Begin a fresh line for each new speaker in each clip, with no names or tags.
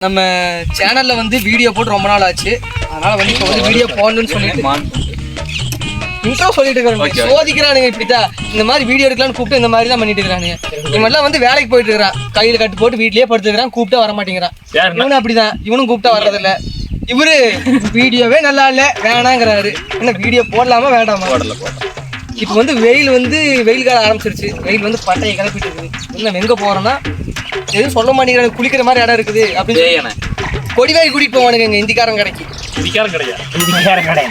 நம்ம சேனல்ல வந்து வீடியோ போட்டு ரொம்ப நாள் ஆச்சு. அதனால வந்து இப்போ வந்து வீடியோ போடணும்னு சொல்லிட்டு. இன்ட்ரோ சொல்லிட்டு இருக்காங்க சோதிக்கிறானுங்க இப்படிதான் இந்த மாதிரி வீடியோ எடுக்கலாம்னு கூப்பிட்டு இந்த மாதிரி தான் பண்ணிட்டு இருக்கானுங்க இவன்லாம் வந்து வேலைக்கு போயிட்டு இருக்கிறான். கையில கட்டு போட்டு வீட்லயே படுத்துக்கிறான் கூப்பிட்டா வர மாட்டேங்கிறான். இவனும் அப்படிதான். இவனும் கூப்பிட்டா வர்றதில்ல. இவரு வீடியோவே நல்லா இல்ல வேணாங்கிறாரு. என்ன வீடியோ போடலாமா வேண்டாமா? இப்போ வந்து வெயில் வந்து வெயில் காலம் ஆரம்பிச்சிருச்சு. வெயில் வந்து பட்டையை கிளப்பிட்டு இருக்குது இன்னும் எங்க போறோம்னா எதுவும் சொல்ல மாட்டேங்கிறாங்க குளிக்கிற மாதிரி இடம் இருக்குது அப்படின்னு கொடிவாய் கூட்டிட்டு போவானுங்க எங்க இந்திக்காரன் கடைக்கு
இடிக்காரம் கிடையாது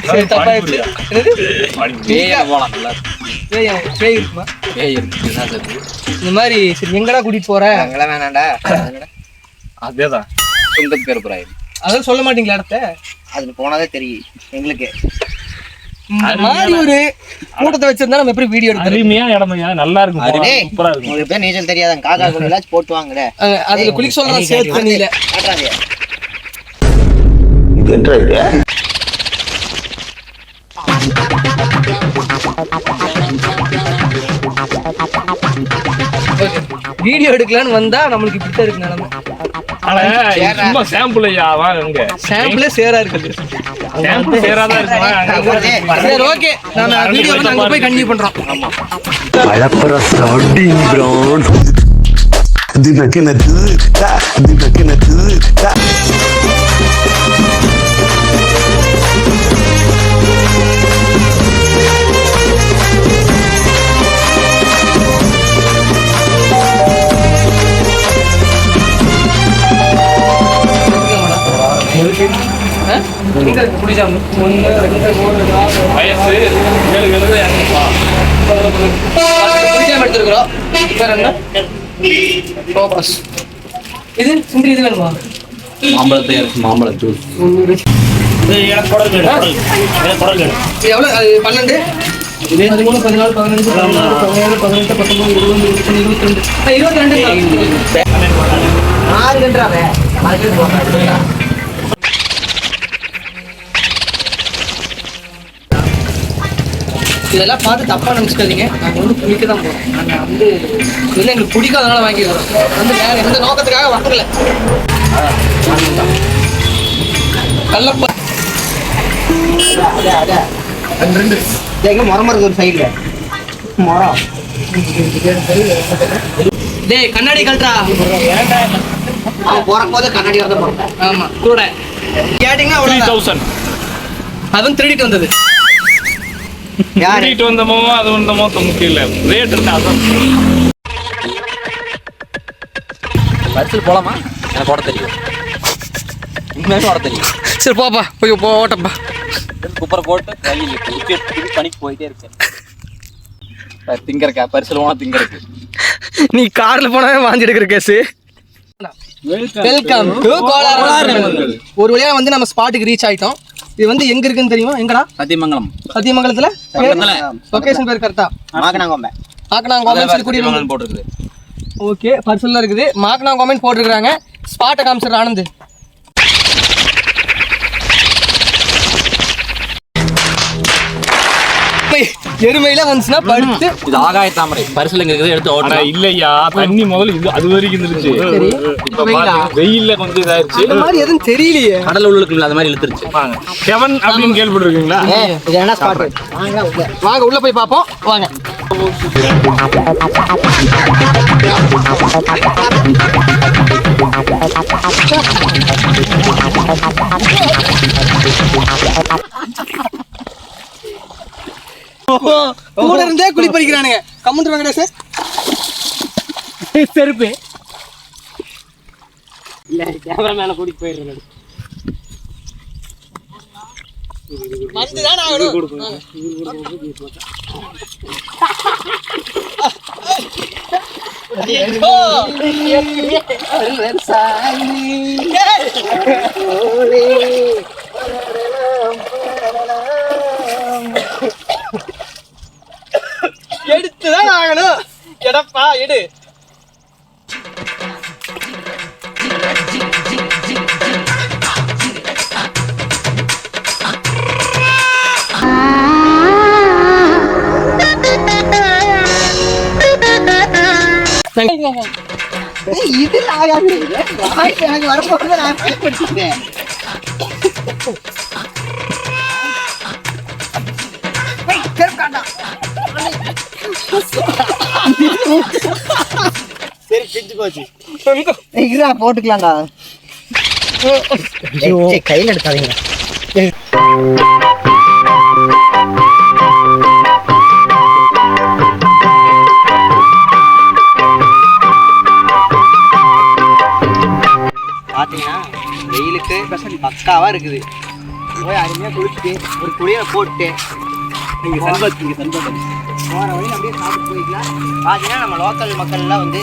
சரி தப்பா என்னது? பேய் பேய் இருக்குமா?
ஏய் இருக்கு?
இந்த மாதிரி சரி எங்கடா கூட்டிட்டு போற?
அங்கெல்லாம் வேணாண்டா
அதேதான்.
சொந்த பெருப்புறாயிரு
அதான் சொல்ல மாட்டீங்களா இடத்த?
அதுல போனாதே தெரியும் எங்களுக்கு.
மாதிரி ஒரு கூட்டத்தை வச்சிருந்தா நம்ம எப்படி வீடியோ எடுக்கிறது?
அருமையான இடமையா நல்லா இருக்கும் சூப்பரா இருக்கும்.
உங்களுக்கு பேர் நீச்சல் தெரியாதாங்க. காக்கா போட்டு வாங்கட.
அஹ் அதுல குளிக்க சொல்லலாம் சேர்த்து தண்ணியில
காட்டுறாங்க
வீடியோ எடுக்கலாம்னு வந்தா நம்மளுக்கு இப்படி இருக்கு நிலைமை.
சும்மா சாம்பிள் ஐயா வாங்க
சாம்பிளே சேரா இருக்குது
சாம்பிள்
சரி ஓகே. நாம வீடியோ வந்து அங்க போய் கண்டினியூ பண்றோம்.
மலப்புற ஸ்டார்டிங் கிரவுண்ட்?
எடுத்துருக்குறோம் வேற என்ன டோபாஸ் இது சுண்டி இது வேணுமா
மாம்பழத்தை இறக்கி மாம்பழ
பன்னெண்டு பதிமூணு பதினாலு பதினஞ்சு பதினாறு பதினேழு பதினெட்டு பத்தொன்பது இருபது இருபத்தி ரெண்டு இருபத்தி ரெண்டு
ஆறு கன்றாவே
இதெல்லாம் பார்த்து தப்பா நினச்சிக்காதீங்க. நாங்கள் வந்து குளிக்க தான் போகிறோம் நாங்கள் வந்து இல்லை எங்களுக்கு பிடிக்காதனால வாங்கிக்கிறோம் வந்து வேற எந்த நோக்கத்துக்காக வரல கல்லப்பா
எங்க முறம இருக்கு ஒரு சைடுல முறம்
டேய் கண்ணாடி கழட்டா
அவன் போறக்கும் போது கண்ணாடி போறான்.
ஆமா. கூட. கேட்டிங்கன்னா
த்ரீ தௌசண்ட்
அது வந்து திருடிட்டு வந்தது.
கூட்டிட்டு வந்தமோ அது வந்தமோ முக்கியம் இல்ல. ரேட் இருந்தா அதான்.
பரிசல் போலாமா? எனக்கு ஓட தெரியும். உண்மையாவே ஓட தெரியும்.
சரி போப்பா. போய் போ ஓட்டப்பா
குப்பரை போட்டு கையில் பணிக்கு போயிட்டே இருக்கேன். ப- திங்கறக்கா பரிசல் போனா திங்கறக்கு.
நீ கார்ல போனாவே வாந்தி எடுக்கிற கேஸ் வெல்கம் டு கோலார் ஒரு வழியா வந்து நம்ம ஸ்பாட்டுக்கு ரீச் ஆயிட்டோம். இது வந்து எங்க இருக்குன்னு தெரியுமா? எங்கடா?
சத்தியமங்கலம்.
சத்தியமங்கலத்துல. லொகேஷன் பேர் கரெக்டா
மாக்கனாங்கொம்பை.
மாக்கனாங்க காமெண்ட் சொல்லி கூடிய
போட்டிருக்குது.
ஓகே பர்சனலா இருக்குது. மாக்கனாங்க காமெண்ட் போட்டிருக்காங்க ஸ்பாட்டை காமிச்சிடுற ஆனந்த். எருமையில வந்துச்சுன்னா படுத்து
இது ஆகாய தாமரை. பரிசல் எடுத்து ஓட்டலாம்
இல்லையா? தண்ணி முதல்ல இது அது வரைக்கும் இருந்துச்சு வெயில்ல கொஞ்சம் இதாயிருச்சு.
இந்த மாதிரி எதுவும் தெரியலையே.
கடல் உள்ளுக்குள்ள அது மாதிரி இழுத்துருச்சு.
வாங்க. செவன் அப்படின்னு கேள்விப்பட்டிருக்கீங்களா?
இது என்ன ஸ்பாட் வாங்க உள்ள
வாங்க உள்ள போய் பார்ப்போம் வாங்க. கூட இருந்தே குளிப்பறிக்கிறானுங்க கம்முண்டு வாங்கடா சார் செருப்பு இல்ல கேமரா மேல கூட்டிட்டு போயிடுறேன் வந்துதான் ஆகணும் ஆகணும். எடப்பா எடு
இது ஆகாது வரப்போறது நான் சரி பிஞ்சு போச்சு. போட்டுக்கலாம்டா. ஏய், கையில எடுக்காதீங்க பாத்தீங்கன்னா வெயிலுக்கு பக்காவா இருக்குது. போய் அருமையா குளிச்சுட்டு ஒரு குளியல போட்டு சன்பத் இங்க சன்பத் போற வழி அப்படியே சாப்பிட்டு போய்க்கலாம். பாத்தீங்கன்னா நம்ம லோக்கல் மக்கள்லாம் வந்து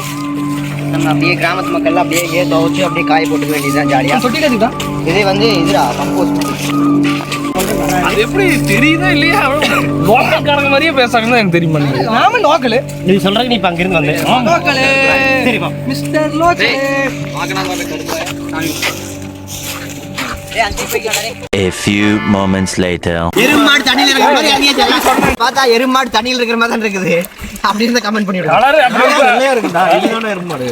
நம்ம அப்படியே கிராமத்து மக்கள்லாம் அப்படியே ஏ துவச்சு அப்படியே காய போட்டுக்க வேண்டியதுதான் ஜாலியா
தொட்டில இருக்கா
இதே வந்து இதுடா கம்போஸ்ட்
அது எப்படி தெரியுதா இல்லையா? லோக்கல்காரங்க மாதிரியே பேசுறாங்கன்னு எனக்கு தெரியுமா
நாம லோக்கலு.
நீ சொல்றதுக்கு நீ இப்ப அங்கிருந்து வந்தேன்
லோக்கலு.
சரிப்பா
mister local.
A few moments later.
எருமாடு தண்ணியில இருக்கிற மாதிரி அங்கேயே சொல்லலாம். பார்த்தா எருமாடு தண்ணியில இருக்கிற மாதிரி தான் இருக்குது. அப்படி இருந்தா கமெண்ட் பண்ணி விடுங்க
கலரு அப்படியே
இருக்குடா எருமாடு.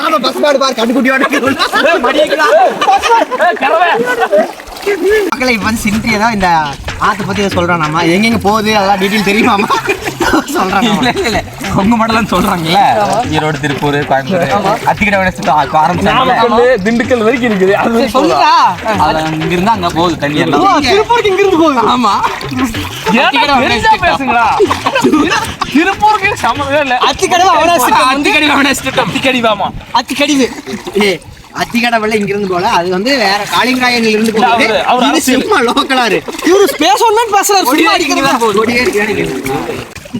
ஆமா பஸ் மாடு பாரு கண்டுக்குட்டியோட மக்களை இப்ப வந்து சிந்தியா தான் இந்த ஆத்தை பத்தி சொல்றோம் நம்ம எங்கெங்க போகுது? அதெல்லாம் டீட்டெயில் தெரியுமாமா? சொல்றாங்க
இல்ல இல்ல உங்க மாடலாம் சொல்றாங்கல்ல? ஈரோடு திருப்பூர் கோயம்புத்தூர் அத்திக்கிட்ட வேணும் ஆரம்பிச்சாங்கல்ல?
நாமக்கல் திண்டுக்கல் வரைக்கும் இருக்குது. அது
சொல்லுடா.
அது இங்க இருந்து அங்க போகுது தண்ணி எல்லாம்.
திருப்பூருக்கு இங்க இருந்து போகுது.
ஆமா.
பேசுங்களா திருப்பூருக்கு சம்மந்தமே இல்ல
அத்திக்கடவை
அத்திக்கடி வேணா அத்திக்கடி வாமா
அத்திக்கடிவு.
அத்திக்கடவுல இங்க இருந்து போல. அது வந்து வேற காளிங்கராயன்ல இருந்து போகுது. சும்மா லோக்கலா இரு
இவரு ஒன்னு பேசுறாரு.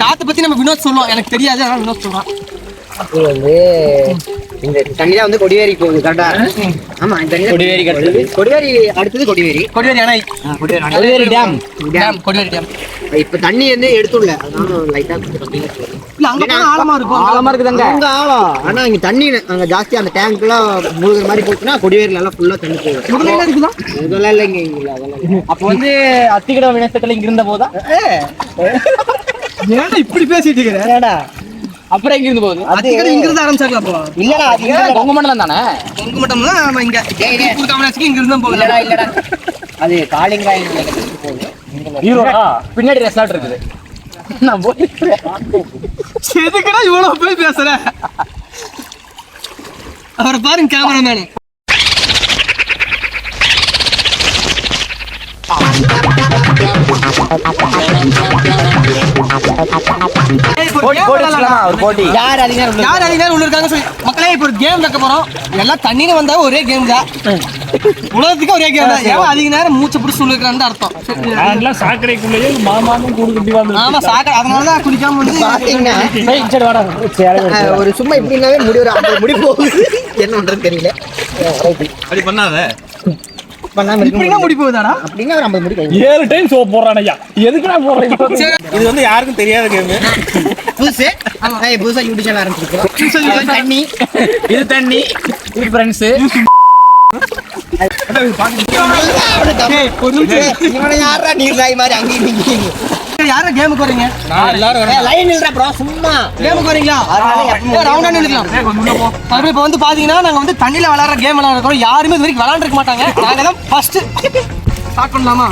ஆத்தை பத்தி நம்ம வினோத் சொல்லுவோம் எனக்கு தெரியாது அதனால வினோத் சொல்றான்.
வந்து இந்த தண்ணி தான் வந்து கொடிவேரி போகுது கரெக்டா ஆமா இந்த தண்ணி கொடிவேரி அடுத்தது? கொடிவேரி அடுத்தது கொடிவேரி.
கொடிவேரி அணை.
Kodiveri dam.
Dam. Kodiveri dam
இப்ப தண்ணி வந்து எடுத்துள்ள அதனால லைட்டா.
இல்ல அங்க போனா ஆழமா இருக்கும்.
ஆழமா இருக்குதாங்க. அங்க ஆழம். ஆனா இங்க தண்ணி அங்க ஜாஸ்தி அந்த டேங்க் எல்லாம் முழுகிற மாதிரி போச்சுன்னா கொடிவேரில எல்லாம் ஃபுல்லா தண்ணி போகுது
முதல்ல இருக்குதா?
இதெல்லாம் இல்லைங்க இங்க இல்ல அதெல்லாம் இல்ல.
அப்ப வந்து அத்திக்கிட வினசத்துல இங்க இருந்த போதா?
ஏன்டா இப்படி பேசிட்டு இருக்கிற?
ஏடா
அப்புறம் எங்க இருந்து போகுது?
அத்திக்கடை இங்க இருந்து ஆரம்பிச்சாங்களா அப்போ?
இல்லடா அது இங்க.
உங்க மண்டலம் தானே?
உங்க மட்டும் தான் நம்ம இங்க. திருப்பூர் காமராஜ்க்கு இங்க இருந்து போகல
இல்லடா இல்லடா. அது நிலையத்துக்கு போகுது.
ஈரோடா
பின்னாடி ரெசார்ட் இருக்குது. நான் போய்
எதுக்குடா இவ்வளவு போய் பேசுற? அவரை பாருங்க கேமராமேனு
யார் அதிகம்
யார் அதிக நேரம் உள்ள இருக்காங்க சொல்லி மக்களே இப்போ ஒரு கேம் வைக்க போறோம். எல்லாம் தண்ணின்னு வந்தா ஒரே கேம் தான். உலகத்துக்கு ஒரே கேம் தான். ஏன் அதிக நேரம் மூச்சு பிடிச்சி உள்ள இருக்கிறான்னு அர்த்தம். சரி.
நான்லாம் சாக்கடைக்குள்ளேயே மாமாவும் கூடு கட்டி வந்து
ஆமா சாக்க அதனால தான் குடிக்காம வந்து
பாத்தீங்கன்னா ஒரு சும்மா இப்படின்னாவே முடி ஒரு முடி போகுது. என்ன பண்றது தெரியல.
அப்படி பண்ணாத.
பண்ணாம இருக்க
இப்படின்னா
முடியாது.
முடி போகுதாடா
அப்படின்னா ஒரு ஐம்பது முடி கை
ஏழு டைம் சோப் போடுறான் ஐயா. எதுக்கு நான் போடுறேன்
சரி.
இது வந்து யாருக்கும் தெரியாத கேம்
புதுசு? ஏய், புதுசா யூடியூப் சேனல் ஆரம்பிச்சிருக்கோம். தண்ணி.
இது தண்ணி. இது ஃப்ரெண்ட்ஸ்
இவனை யாரா நீர் ராய் மாதிரி அங்கேயும்
யாரும் கேமுக்கு வரீங்க
லைன் இல்லடா ப்ரோ சும்மா.
கேமுக்கு வரீங்களா ரவுண்டா மறுபடியும் இப்போ வந்து பாத்தீங்கன்னா நாங்க வந்து தண்ணியில விளையாடுற கேம் விளையாடுறோம் யாருமே இது வரைக்கும் விளையாண்டுருக்க மாட்டாங்க. நாங்க தான் ஃபர்ஸ்ட் ஸ்டார்ட் பண்ணலாமா?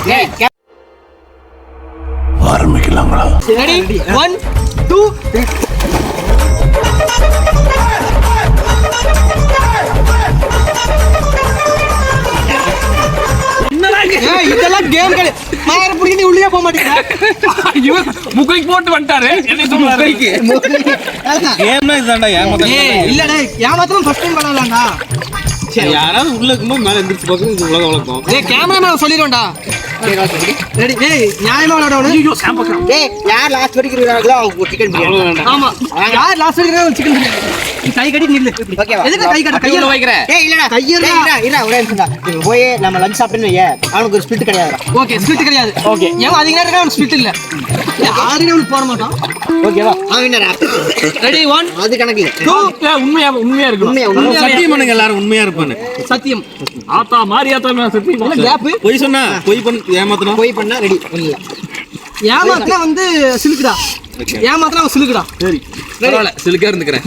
ஆரம்பிக்கலாங்களா
ரெடி ஒன் டூ இதெல்லாம் கேம் கிடையாது மாயிரம் பிடிக்க நீ உள்ளே போக மாட்டேங்க
இவன் முக்கைக்கு போட்டு வந்துட்டாரு. என்னை சொல்றாரு
கேம்னா இதுதான்டா ஏமாத்த
ஏய் இல்லடா ஏமாத்திரம் ஃபர்ஸ்ட் டைம் பண்ணலாம்டா
யாராவது உள்ள இருக்கும்போது மேல எந்திரிச்சு பார்க்கணும் இது உலக வழக்கம்.
ஏய் கேமராமேன் சொல்லிடுவேன்டா. ரெடி ஏய் நியாயமா விளையாடணும் ஐயோ
ஏய் யார் லாஸ்ட் வரைக்கும் இருக்கிறாங்களோ அவங்க சிக்கன் பிரியாணி
ஆமா. யார் லாஸ்ட் வரைக்கும் சிக்கன் பிரியாணி நீ கை கட்டி நில்லு.
ஓகேவா?
எதுக்கு கை கட்ட? கையில
வைக்கிற
ஏய் இல்லடா. ஏய், இல்லடா. இல்ல ஒரே நிமிஷம் போய் நம்ம லஞ்ச் சாப்பிட்டேன்னு வையே, அவனுக்கு ஒரு ஸ்பிரிட் கிடையாது.
ஓகே ஸ்பிரிட் கிடையாது. ஓகே. ஏன் அதிக நேரம் இருக்கா? ஸ்பிரிட் இல்ல. யாருமே அவனுக்கு போட மாட்டான்.
ஓகேவா? அவன் என்னடா?
ரெடி ஒன்
அது கணக்கு
டூ
உண்மையா உண்மையா
உண்மையா உண்மையா.
சத்தியம் பண்ணுங்க எல்லாரும் உண்மையா இருப்பான்னு.
சத்தியம்.
ஆத்தா மாறி ஆத்தா சத்தியம்
கேப்
பொய் சொன்னா பொய் பண்ண. ஏமாத்தணும்.
போய் பண்ணா ரெடி
ஏமாத்தினா வந்து சிலுக்குடா. ஏமாத்திரம் அவன் சிலுக்குடா.
பரவாயில்ல. சிலுக்கா இருந்துக்கிறேன்.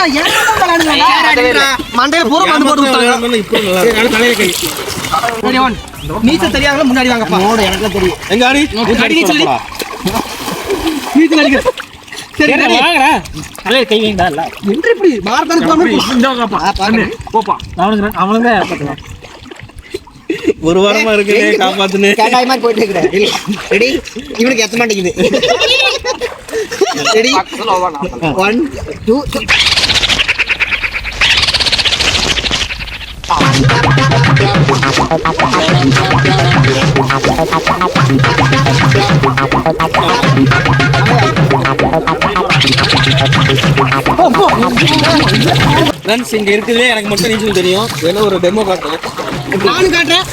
டூ த்ரீ மண்டையில பூரா மண்ணு போட்டு விட்டாங்க. நீச்சல் தெரியாதவங்க முன்னாடி வாங்கப்பா. எனக்கு தெரியும்.
எங்க ஆடி?
அடி நீச்சல் அடி. நீச்சல் அடிக்க. சரி
கை வைங்கடா இல்ல
இப்படி. மாரத்தான்
போப்பா. ஒரு வாரமா இருக்கு காப்பாத்துன்னு.
கேட்டாய் மாதிரி போயிட்டு இருக்கிறேன் ரெடி. இவனுக்கு எத்த மாட்டேங்குது. ரெடி. ஒன் டூ
ஃப்ரெண்ட்ஸ் இங்க இருக்குதுலே எனக்கு மட்டும் நீச்சல் தெரியும். வேணா ஒரு டெமோ காட்டுறேன்.
நானும் காட்டுறேன்.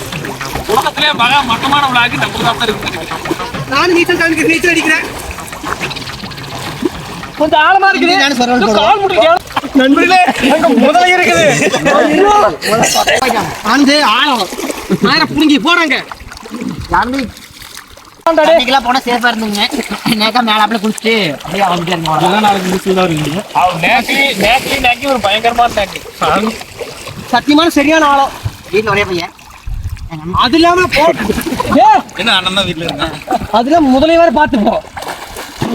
உலகத்திலே மகா மட்டமான விழாக்கு நம்ம தான் இருக்கு
நானும் நீச்சல் நீச்சல் அடிக்கிறேன். கொஞ்சம் ஆழமா இருக்குது.
கால் முடிக்க நண்பர்களே அங்க முதல்ல இருக்குது.
அந்த ஆழம். நேரம் புடுங்கி போறாங்க
தண்ணிக்கெல்லாம் போனா சேஃபா இருந்துங்க. நேக்கா மேல அப்படியே குடிச்சிட்டு அப்படியே
நேக்கி ஒரு பயங்கரமான
சத்தியமான சரியான ஆழம்.
வீட்டுல ஒரே பையன்.
அது இல்லாம போ
என்ன அண்ணன் தான் வீட்டுல இருக்கேன்
அதுல முதலே வேற பாத்துப்போம்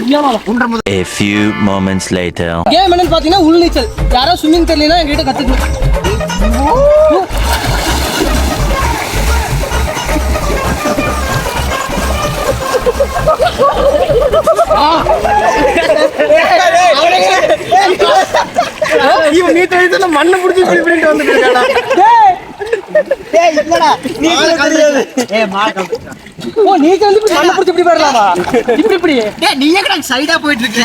A few moments later.
Game என்னன்னு பாத்தீங்கன்னா உள் நீச்சல் யாரோ ஸ்விம்மிங் தெரியலனா எங்ககிட்ட கத்துக்கணும்
இவன் நீ தெரியுது மண்ணை பிடிச்சி இப்படி இப்படிட்டு வந்துட்டு இருக்காடா
ஏய் இல்லடா நீ தெரியாது ஏய் மார்க்
ஓ நீச்சல் வந்து இப்படி மண்ணை பிடிச்சி இப்படி போயிடலாமா? இப்படி இப்படி.
ஏய் நீ எங்கடா சைடா போயிட்டு இருக்க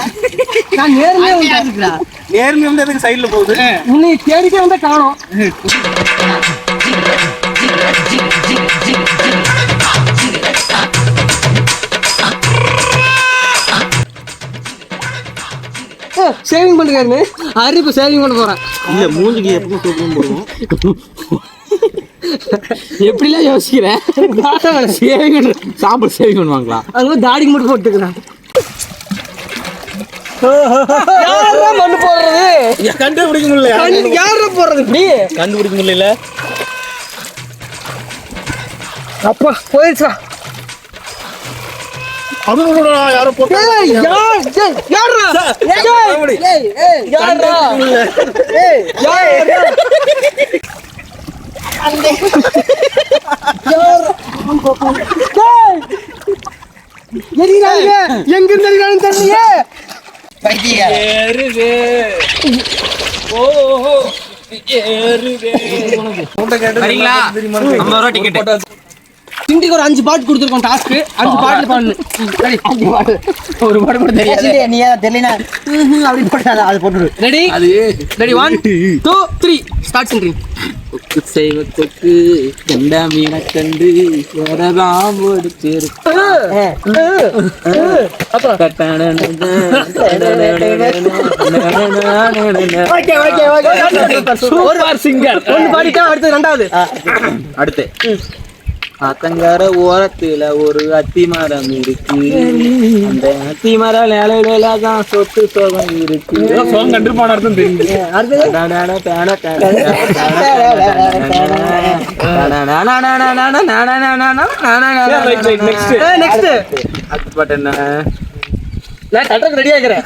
நான் நேர்மையா
அங்கேயா
வந்தேன்.
இருக்குடா
நேர்மை வந்து எதுக்கு சைடுல போகுது?
உன்னை தேடிட்டே வந்தா காணோம். சேவிங் பண்ணுறாருன்னு அரி இப்போ சேவிங் பண்ண போறேன்.
இல்ல மூஞ்சிக்கு எப்பவும் போடுவோம்
எப்படிலாம் யோசிக்கிறேன்?
சேவிங் சாப்பிட சேவிங் பண்ணுவாங்களா
அங்க வந்து தாடிக்கு மட்டும் போட்டுக்கிறேன் யாரா மண்ணு போடுறது?
கண்டுபிடிக்க முடியல
யாரா போடுறது? இப்படி
கண்டுபிடிக்க முடியல.
அப்பா போயிடுச்சா
யாரோ போட்டு
யார்ரா ஏய் யார் எரிகிறாங்க எங்க இருந்து எரிகிறாங்க தெரியலையே
பைத்தியக்காரன்
ஏறுதே ஓஹோ ஏறுதே
வரீங்களா ஐம்பது ரூபா டிக்கெட்
சிண்டிக்கு ஒரு அஞ்சு பாட்டு. கொடுத்துருக்கோம் டாஸ்க் அஞ்சு பாட்டு. பாடணும் ரெடி
ஒரு பாடு கூட தெரியாது. நீ ஏதாவது தெரியலனா அப்படி போட்டாத அது போட்டுடு
ready ready one two three start பண்றீங்க
செய்வத்துக்கு கண்ட மீனை கண்டு வரலாம்
ஒரு வார் சிங்கர் ஒன்னு பாடிட்டா அடுத்து ரெண்டாவது
அடுத்து ஆத்தங்கர ஓரத்துல ஒரு அத்தி மரம் இருக்கு அந்த அத்தி மரம் நிலையில தான் சொத்து சோகம் இருக்கு
சோகம் அர்த்தம்
ஆகிறேன்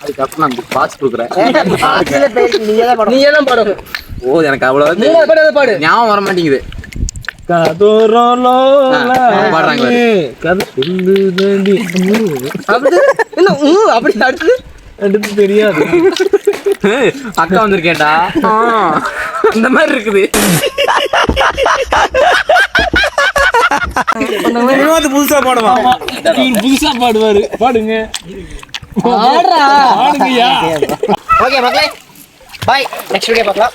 அதுக்கப்புறம் நான் பாஸ் கொடுக்குறேன்
பாடணும்
ஓ எனக்கு அவ்வளவு
மூணாவது பாடு பாடு
ஞாபகம் வர மாட்டேங்குது
அடுத்து
தெரியாது.
அக்கா வந்திருக்கேன்டா. ஆ, இந்த மாதிரி இருக்குது.
புதுசா பாடுவான். இவர் புதுசா பாடுவாரு. பாடுங்க.
ஆடுறா.
ஆடுங்கய்யா.
ஓகே மக்களே. பாய் நெக்ஸ்ட் வீடியோ பார்க்கலாம்.